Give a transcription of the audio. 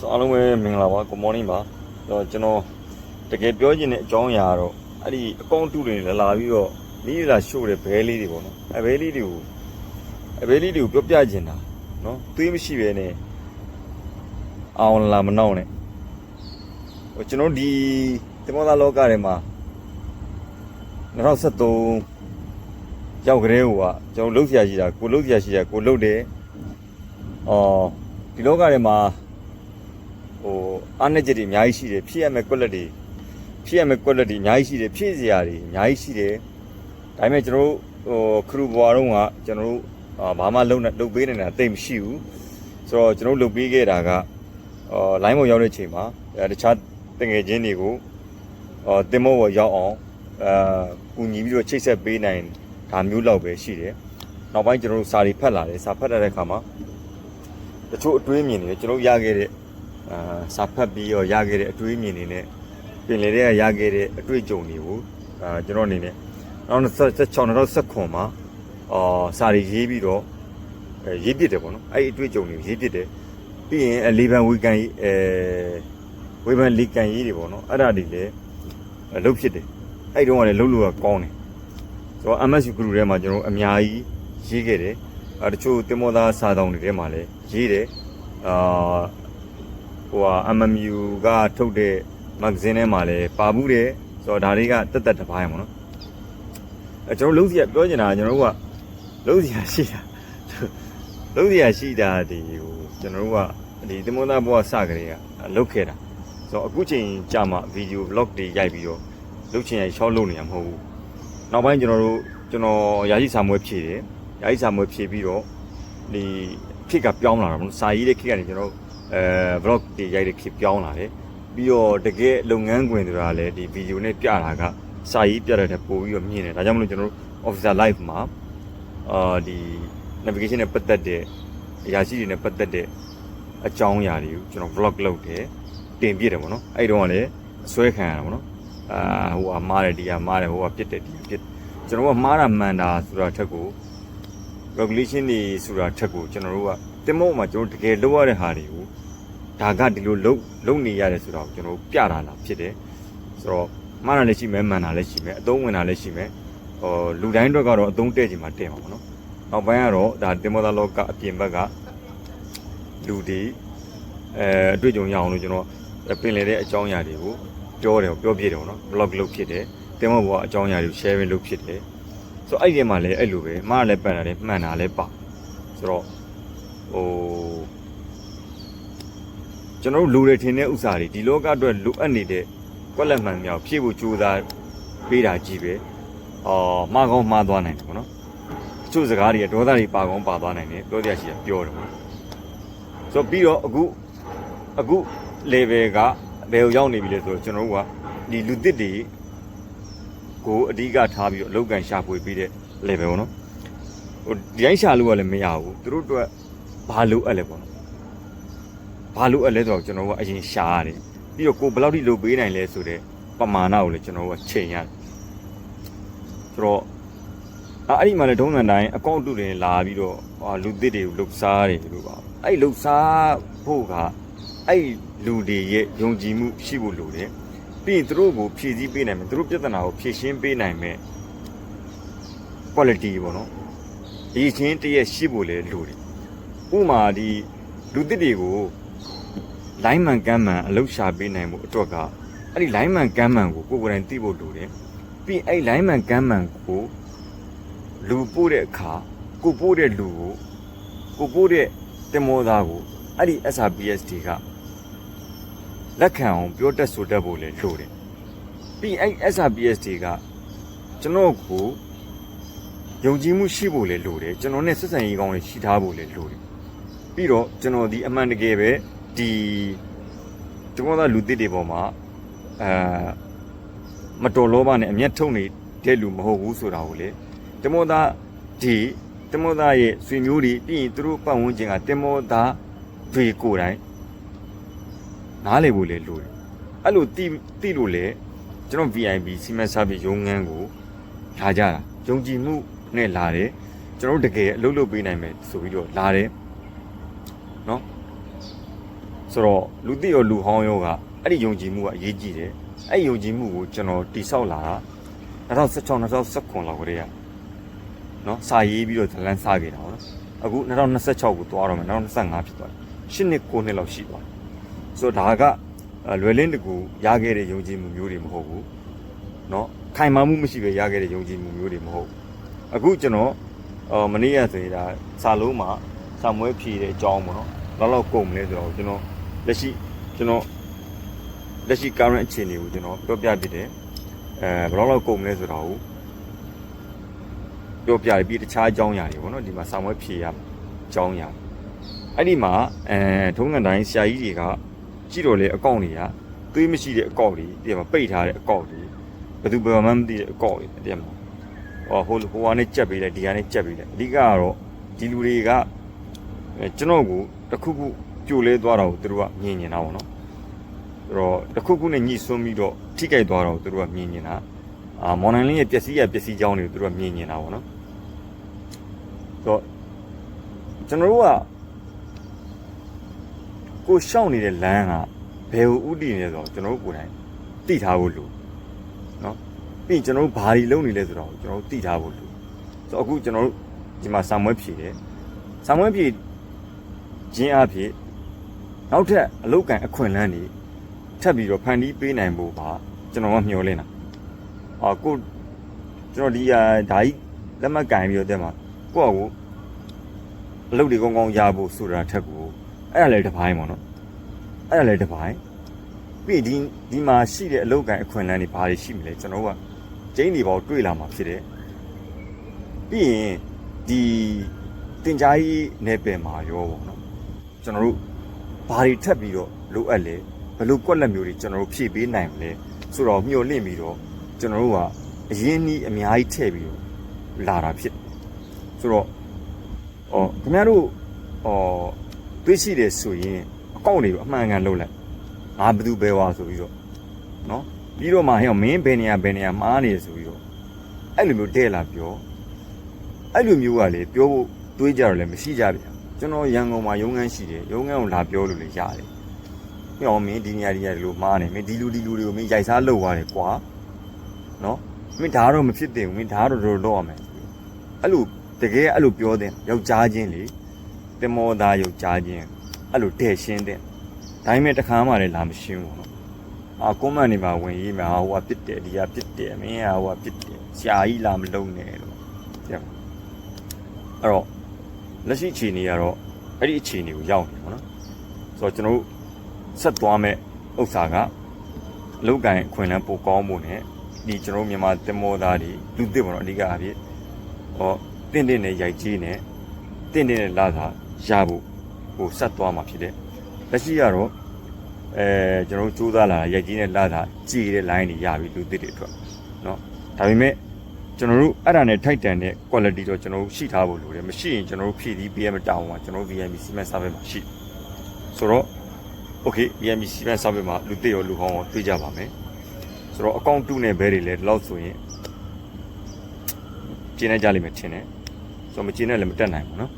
ဆိုအားလုံးပဲမင်္ဂလာပါ good morning ပါတော့ကျွန်တော်တကယ်ပြောချင်တဲ့အကြောင်းအရာကတော့အဲ့ဒီအကောင့်တူတွေလာလာပြီးတော့မိလာရှို့တဲ့ဘဲလေးတွေပေါ့နော်အဘဲလေးတွေကိုအဘဲလေးတွေကိုပြောပြချင်တာနော်သွေးမရှိပဲနဲ့အောင်လာမနောက်နဲ့ဟိုကျွန်တော်ဒီတမောသားလောကထဲမှာ2023ရောက်ကြတဲ့ဟိုကကျွန်တော်လှုပ်ရှားရှိတာကိုလှုပ်ရှားရှိတာကိုလှုပ်တယ်အော်ဒီလောကထဲမှာ ဟိုအားနည်းချက်တွေအများကြီးရှိတယ်ဖြစ်ရမယ့်ကွက်လက်တွေဖြစ်ရမယ့်ကွက်လက်တွေအများကြီးရှိတယ်ဖြစ်စရာတွေအများကြီးရှိတယ်ဒါပေမဲ့ကျွန်တော်တို့ဟိုခရူဘွားတော့ကကျွန်တော်တို့အာဘာမှလုံနေလုံပေးနေတာတိတ်မရှိဘူးဆိုတော့ကျွန်တော်တို့လုံပေးခဲ့တာကအော်လိုင်းပေါ်ရောက်တဲ့ချိန်မှာအဲတခြားတငယ်ချင်းတွေကိုအော်တင်မောပေါ်ရောက်အောင်အာကူညီပြီးတော့ချိတ်ဆက်ပေးနိုင်ဒါမျိုးလောက်ပဲရှိတယ်နောက်ပိုင်းကျွန်တော်တို့စာတွေဖတ်လာတယ်စာဖတ်လာတဲ့အခါမှာတချို့အတွေးအမြင်တွေကျွန်တော်ရခဲ့တဲ့ အာစာဖတ်ပြီးတော့ရခဲ့တဲ့အတွေးအမြင်တွေနဲ့ပြင်လေတဲ့ရခဲ့တဲ့အတွေ့အကြုံတွေကိုအာကျွန်တော်အနေနဲ့2016 2019မှာအာစာရီရေးပြီးတော့အဲရေးပြစ်တယ်ပေါ့နော်အဲ့ဒီအတွေ့အကြုံတွေရေးပြစ်တယ်ပြီးရင်အလီဘန်ဝီကန်ရေးအဲဝေဘန်လီကန်ရေးတွေပေါ့နော်အဲ့ဒါတွေလည်းလုတ်ဖြစ်တယ်အဲ့တုန်းကလည်းလုတ်လို့ကကောင်းတယ်ဆိုတော့ MSU group ထဲမှာကျွန်တော်အများကြီးရေးခဲ့တယ်အဲတချို့တင်မောသားစာတောင်းတွေထဲမှာလည်းရေးတယ်အာ ဟိုဟာ MMU ကထုတ်တဲ့မဂ္ဂဇင်းထဲမှာလည်းပါဘူးတယ်ဆိုတော့ဒါတွေကတက်တက်တစ်ပိုင်းပေါ့နော်အဲကျွန်တော်လုံးစီကပြောချင်တာကကျွန်တော်တို့ကလုံးစီကရှိတာလုံးစီကရှိတာဒီဟိုကျွန်တော်တို့ကဒီတမွန်သားဘဝစကြတဲ့ကလုတ်ခဲ့တာဆိုတော့အခုချိန်ကြာမှဗီဒီယို vlog တွေရိုက်ပြီးတော့လုတ်ချင်ရိုက်ရှောက်လုပ်နေရမဟုတ်ဘူးနောက်ပိုင်းကျွန်တော်တို့ကျွန်တော်ယာယီစာမွေးဖြည့်တယ်ယာယီစာမွေးဖြည့်ပြီးတော့ဒီခစ်ကပြောင်းလာတာပေါ့နော်စာရေးတဲ့ခစ်ကနေကျွန်တော်တို့ အဲ vlog တွေရိုက်တဲ့ခေတ်ပြောင်းလာတယ်ပြီးတော့တကယ်လုပ်ငန်းခွင်တွေကလည်းဒီဗီဒီယိုနဲ့ပြတာကစာရေးပြတဲ့တဲ့ပို့ပြီးတော့မြင်တယ်ဒါကြောင့်မလို့ကျွန်တော်တို့ officer live မှာအာဒီ navigation နဲ့ပတ်သက်တဲ့အရာရှိတွေနဲ့ပတ်သက်တဲ့အကြောင်းအရာတွေကိုကျွန်တော် vlog လုပ်တယ်တင်ပြတယ်ပေါ့နော်အဲ့တုန်းကလည်းအစွဲခံရတာပေါ့နော်အာဟိုကမားတယ်ဒီကမားတယ်ဟိုကပြစ်တယ်ဒီကပြစ်ကျွန်တော်ကမားတာမှန်တာဆိုတာထက်ကို regulation တွေဆိုတာထက်ကိုကျွန်တော်တို့ကတင်မောမှာကျွန်တော်တကယ်လုပ်ရတဲ့ဟာတွေကို ဒါကဒီလိုလုပ်လုပ်နေရတယ်ဆိုတော့ကျွန်တော်တို့ပြတာလားဖြစ်တယ်ဆိုတော့မှားတာလည်းရှိမယ်မှန်တာလည်းရှိမယ်အသုံးဝင်တာလည်းရှိမယ်ဟိုလူတိုင်းအတွက်ကတော့အသုံးတဲ့ချိန်မှာတဲ့မှာပေါ့နော်နောက်ပိုင်းကတော့ဒါတင်မောသားလောကအပြင်ဘက်ကလူတွေအဲအတွေ့အကြုံရအောင်လို့ကျွန်တော်ပင်လေတဲ့အကြောင်းအရာတွေကိုပြောတယ်ပြောပြတယ်ပေါ့နော် blog လုပ်ဖြစ်တယ်တင်မောဘောအကြောင်းအရာတွေကို sharing လုပ်ဖြစ်တယ်ဆိုတော့အဲ့ဒီထဲမှာလည်းအဲ့လိုပဲမှားလည်းပတ်တာလည်းမှန်တာလည်းပါဆိုတော့ဟို ကျွန်တော်တို့လူတွေထင်တဲ့ဥစ္စာတွေဒီလောကအတွက်လိုအပ်နေတဲ့ကွက်လက်မှန်မြောက်ဖြည့်ဖို့ကြိုးစားပေးတာကြီးပဲအော်မှားကောင်းမှားသွားနိုင်တယ်ပေါ့နော်တချို့စကားတွေကဒေါသတွေပါကောင်းပါသွားနိုင်တယ်ပြောတရားရှိတာပြောတယ်ပေါ့ဆိုတော့ပြီးတော့အခုအခု level ကဘယ်ကိုရောက်နေပြီလဲဆိုတော့ကျွန်တော်တို့ကဒီလူသစ်တွေကိုအဓိကထားပြီးတော့အလောက်ကန်ရှာဖွေပြီးတဲ့ level ပေါ့နော်ဟိုဒီတိုင်းရှာလို့ကလည်းမရဘူးသူတို့အတွက်ဘာလို့အပ်လဲပေါ့နော် ဘာလို့အပ်လဲဆိုတော့ကျွန်တော်တို့ကအရင်ရှာရတယ်ပြီးတော့ကိုဘယ်လောက်ထိလုပ်ပေးနိုင်လဲဆိုတဲ့ပမာဏကိုလည်းကျွန်တော်တို့ကချိန်ရတယ်ဆိုတော့အဲ့ဒီမှာလည်းဒုံးနန်တိုင်းအကောင့်တူတွေလာပြီးတော့ဟာလူသစ်တွေကိုလှုပ်ရှားတယ်လို့ပါအဲ့လှုပ်ရှားဖို့ကအဲ့လူတွေရဲ့ယုံကြည်မှုရှိဖို့လိုတယ်ပြီးရင်သူတို့ကိုဖြည့်ဆည်းပေးနိုင်မယ်သူတို့ပြဿနာကိုဖြည့်ရှင်းပေးနိုင်မယ် quality ပေါ့နော်ဒီချင်းတရက်ရှိဖို့လေလိုတယ်ဥမာဒီလူသစ်တွေကို line man ကမ်းမှန်အလုပ်ရှာပေးနိုင်မှုအတွက်ကအဲ့ဒီ line man ကမ်းမှန်ကိုကိုယ်ကိုယ်တိုင်သိဖို့လိုတယ်ပြီးရင်အဲ့ line man ကမ်းမှန်ကိုလူပို့တဲ့အခါကိုပို့တဲ့လူကိုကိုပို့တဲ့တင်မောသားကိုအဲ့ဒီ SRPS တွေကလက်ခံအောင်ပြောတတ်ဆိုတတ်ဖို့လည်းလိုတယ်ပြီးရင်အဲ့ SRPS တွေကကျွန်တော်ကိုယုံကြည်မှုရှိဖို့လည်းလိုတယ်ကျွန်တော်နဲ့ဆက်ဆံရေးကောင်းတွေရှိထားဖို့လည်းလိုတယ်ပြီးတော့ကျွန်တော်ဒီအမှန်တကယ်ပဲ ဒီကျွန်တော်သားလူသစ်တွေပေါ်မှာအဲမတော်လောဘနဲ့အမျက်ထုတ်နေတဲ့လူမဟုတ်ဘူးဆိုတာကိုလေကျွန်တော်သားဒီကျွန်တော်သားရဲ့ဆွေမျိုးတွေပြီးရင်သူတို့ပတ်ဝန်းကျင်ကတင်မောသားတွေကိုယ်တိုင်နားလည်ဖို့လည်းလိုတယ်အဲ့လိုတိတိလို့လေကျွန်တော် VIP စီမံစာပေရုံးငန်းကိုလာကြတာယုံကြည်မှုနဲ့လာတယ်ကျွန်တော်တို့တကယ်အလုပ်လုပ်ပေးနိုင်မယ်ဆိုပြီးတော့လာတယ်နော် ဆိုတော့လူသိရောလူဟောင်းရောကအဲ့ဒီယုံကြည်မှုကအရေးကြီးတယ်အဲ့ဒီယုံကြည်မှုကိုကျွန်တော်တိဆောက်လာတာ2016 2019လောက်ကတည်းကနော်စာရေးပြီးတော့ဇလန်းစားခဲ့တာပေါ့နော်အခု2026ကိုသွားတော့မယ်2025ဖြစ်သွားတယ်10နှစ်9နှစ်လောက်ရှိသွားတယ်ဆိုတော့ဒါကအဲလွယ်လင်းတကူရခဲ့တဲ့ယုံကြည်မှုမျိုးတွေမဟုတ်ဘူးเนาะခိုင်မာမှုမရှိပဲရခဲ့တဲ့ယုံကြည်မှုမျိုးတွေမဟုတ်ဘူးအခုကျွန်တော်အော်မနေ့ကဆိုရင်ဒါစာလုံးမှာစာမွေးဖြည့်တဲ့အကြောင်းပေါ့နော်လောက်လောက်ကုန်မလဲဆိုတော့ကျွန်တော် လက်ရှိကျွန်တော်လက်ရှိ current အခြေအနေကိုကျွန်တော်ပြောပြပြတယ်အဲဘယ်လောက်လောက်ကုန်မလဲဆိုတော့ပြောပြပြီးတခြားအကြောင်းအရာတွေပေါ့နော်ဒီမှာစာမွေးဖြည့်ရအကြောင်းအရာအဲ့ဒီမှာအဲထုံးကန်တိုင်းဆရာကြီးတွေကကြည့်တော့လေအကောင့်တွေကသွေးမရှိတဲ့အကောင့်တွေဒီမှာပိတ်ထားတဲ့အကောင့်တွေဘယ်သူဘယ်မှမသိတဲ့အကောင့်တွေတဲ့မှာဟောဟိုဟိုကနေကြက်ပေးလိုက်ဒီကနေကြက်ပေးလိုက်အဓိကကတော့ဒီလူတွေကအဲကျွန်တော်ကိုတစ်ခုခု ပြိုလဲသွားတာကိုသူတို့ကမြင်နေတာပေါ့နော်ဆိုတော့တစ်ခုခုနဲ့ညှိစွန်းပြီးတော့ထိကြိုက်သွားတာကိုသူတို့ကမြင်နေတာအာမော်နိုင်လင်းရဲ့ပျက်စီးရပျက်စီးကြောင်းတွေကိုသူတို့ကမြင်နေတာပေါ့နော်ဆိုတော့ကျွန်တော်တို့ကကိုရှောက်နေတဲ့လမ်းကဘယ်ကိုဥတည်နေလဲဆိုတော့ကျွန်တော်တို့ကိုယ်တိုင်သိထားဖို့လိုနော်ပြီးရင်ကျွန်တော်တို့ဘာတွေလုပ်နေလဲဆိုတော့ကျွန်တော်တို့သိထားဖို့လိုဆိုတော့အခုကျွန်တော်တို့ဒီမှာစာမွေးဖြည့်တယ်စာမွေးဖြည့်ခြင်းအဖြစ် နောက်ထပ်အလုတ်ကန်အခွင့်အလန်းတွေထပ်ပြီးတော့ဖန်တီးပေးနိုင်ဖို့ပါကျွန်တော်ကမျှော်လင့်တာအာကိုကျွန်တော်ဒီဟာဒါကြီးလက်မှတ်ကန်ပြီးတော့တဲ့မှာကိုယ့်အကိုအလုတ်တွေကောင်းကောင်းရဖို့ဆိုတာထက်ကိုအဲ့ဒါလည်းတစ်ပိုင်းပေါ့နော်အဲ့ဒါလည်းတစ်ပိုင်းပြီးဒီဒီမှာရှိတဲ့အလုပ်ကန်အခွင့်အလမ်းတွေဘာတွေရှိမလဲကျွန်တော်တို့ကကျင်းဒီပေါ်တွေ့လာမှာဖြစ်တယ်ပြီးရင်ဒီတင် जा ကြီးနယ်ပယ်မှာရောပေါ့နော်ကျွန်တော်တို့ ဘာတွေထပ်ပြီးတော့လိုအပ်လဲဘယ်လိုကွက်လက်မျိုးတွေကျွန်တော်တို့ဖြည့်ပေးနိုင်မလဲဆိုတော့မျှော်လင့်ပြီးတော့ကျွန်တော်တို့ကအရင်နီးအများကြီးထည့်ပြီးတော့လာတာဖြစ်တယ်ဆိုတော့အော်ခင်ဗျားတို့အော်တွေးရှိတယ်ဆိုရင်အကောင့်တွေကိုအမှန်ကန်လုပ်လိုက်ငါဘယ်သူဘယ်ဝါဆိုပြီးတော့နော်ပြီးတော့မှဟဲ့မင်းဘယ်နေရာဘယ်နေရာမှားနေဆိုပြီးတော့အဲ့လိုမျိုးတဲ့လာပြောအဲ့လိုမျိုးကလေပြောဖို့တွေးကြတော့လည်းမရှိကြဗျာ ကျွန်တော်ရန်ကုန်မှာရုံးခန်းရှိတယ်ရုံးခန်းကိုလာပြောလို့လည်းရတယ်ဟဲ့မင်းဒီနေရာဒီနေရာဒီလိုမှားနေမင်းဒီလူဒီလူတွေကိုမင်းရိုက်စားလုပ်သွားတယ်ကွာနော်မင်းဒါကတော့မဖြစ်သင့်ဘူးမင်းဒါကတော့တော့တော့ရမယ်အဲ့လိုတကယ်အဲ့လိုပြောတဲ့ယောက်ျားချင်းလေတင်မောသားယောက်ျားချင်းအဲ့လိုတဲ့ရှင်းတဲ့ဒါပေမဲ့တခါမှလည်းလာမရှင်းဘူးနော်အာကွန်မန့်နေမှာဝင်ရေးမှာဟိုကပြစ်တယ်ဒီကပြစ်တယ်မင်းကဟိုကပြစ်တယ်ရှာကြီးလာမလုံနဲ့လို့ပြောအဲ့တော့ လက်ရှိအခြေအနေကတော့အဲ့ဒီအခြေအနေကိုရောက်နေပါတော့ဆိုတော့ကျွန်တော်တို့ဆက်သွားမဲ့ဥစ္စာကအလုတ်ကန်အခွင့်အလမ်းပိုကောင်းဖို့ ਨੇ ဒီကျွန်တော်တို့မြန်မာတင်မောသားတွေလူသစ်ပေါ့နော်အဓိကအဖြစ်ဟောတင့်တင့်နဲ့ရိုက်ကြီးနဲ့တင့်တင့်နဲ့လာတာရဖို့ဟိုဆက်သွားမှာဖြစ်တယ် လက်ရှိကတော့အဲကျွန်တော်တို့စူးစမ်းလာတာရိုက်ကြီးနဲ့လာတာကြည်တဲ့ line တွေရပြီလူသစ်တွေအတွက်เนาะဒါပေမဲ့ ကျွန်တော်တို့အဲ့ဒါနဲ့ထိုက်တန်တဲ့ quality တော့ကျွန်တော်တို့ရှိထားဖို့လိုတယ်မရှိရင်ကျွန်တော်တို့ဖြည့်ပြီး PM တောင်းမှာကျွန်တော်တို့ VMB Cement Service မှာရှိဆိုတော့ okay VMB Cement Service မှာလူသစ်ရောလူဟောင်းရောတွေ့ကြပါမယ်ဆိုတော့ account 2နဲ့ဘဲတွေလည်းဒီလောက်ဆိုရင်ကျင်းနေကြလိမ့်မယ်ထင်တယ်ဆိုတော့မကျင်းနဲ့လည်းမတက်နိုင်ဘူးเนาะ